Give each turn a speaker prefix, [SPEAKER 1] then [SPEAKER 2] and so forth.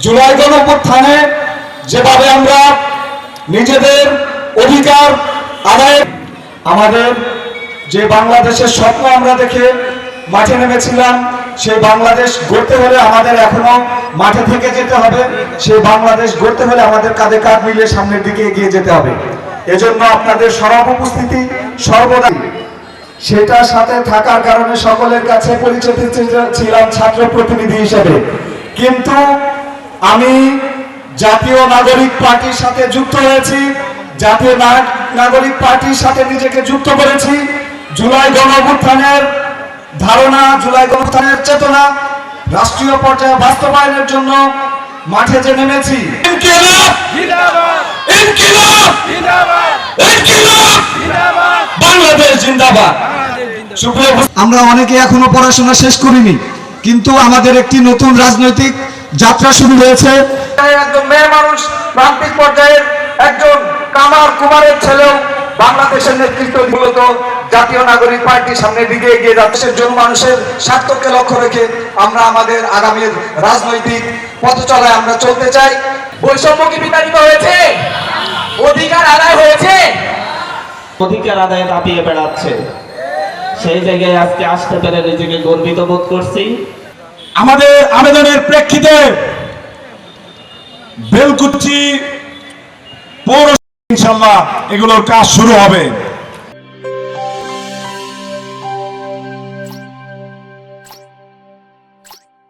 [SPEAKER 1] জুলাই গণঅভ্যুত্থানে যেভাবে আমরা নিজেদের অধিকার আদায় আমাদের যে বাংলাদেশের স্বপ্ন আমরা দেখে মাঠে নেমেছিলাম, সেই বাংলাদেশ গড়তে হলে আমাদের এখনও মাঠে থেকে যেতে হবে। সেই বাংলাদেশ গড়তে হলে আমাদের কাঁধে কাঁধ মিলিয়ে সামনের দিকে এগিয়ে যেতে হবে। এজন্য আপনাদের সরব উপস্থিতি সর্বদা সেটার সাথে থাকার কারণে সকলের কাছে পরিচিত ছিল- ছিলাম ছাত্র প্রতিনিধি হিসেবে। কিন্তু আমি জাতীয় নাগরিক পার্টির সাথে যুক্ত হয়েছি জাতীয় নাগরিক পার্টির সাথে নিজেকে যুক্ত করেছি। জুলাই গণ অভ্যুত্থানের ধারণা জুলাই গণ অভ্যুত্থানের চেতনা রাষ্ট্রীয় পর্যায়ে বাস্তবায়নের জন্য মাঠে যে নেমেছি! বাংলাদেশ জিন্দাবাদ। আমরা অনেকে এখনও পড়াশোনা শেষ করিনি কিন্তু আমাদের একটি নতুন রাজনৈতিক যাত্রা শুরু হয়েছে। একজন মেয়ে মানুষ প্রান্তিক পর্যায়ের একজন কামার কুমারের ছেলেও বাংলাদেশের নেতৃত্ব মূলত জাতীয় নাগরিক পার্টির সামনের দিকে এগিয়ে যাচ্ছে। জন মানুষের স্বার্থকে লক্ষ্য রেখে আমরা আমাদের আগামীর রাজনৈতিক পথ চলায় আমরা চলতে চাই।
[SPEAKER 2] বৈষম্য কি বিতাড়িত হয়েছে? অধিকার আদায় হয়েছে?
[SPEAKER 3] অধিকার আদায়ে দাপিয়ে বেড়াচ্ছে। সেই জায়গায় আজকে আসতে পেরে নিজেকে গর্বিত বোধ করছি।
[SPEAKER 1] আমাদের আবেদনের প্রেক্ষিতে বেলকুচি পৌর ইনশাল্লাহ এগুলোর কাজ শুরু হবে।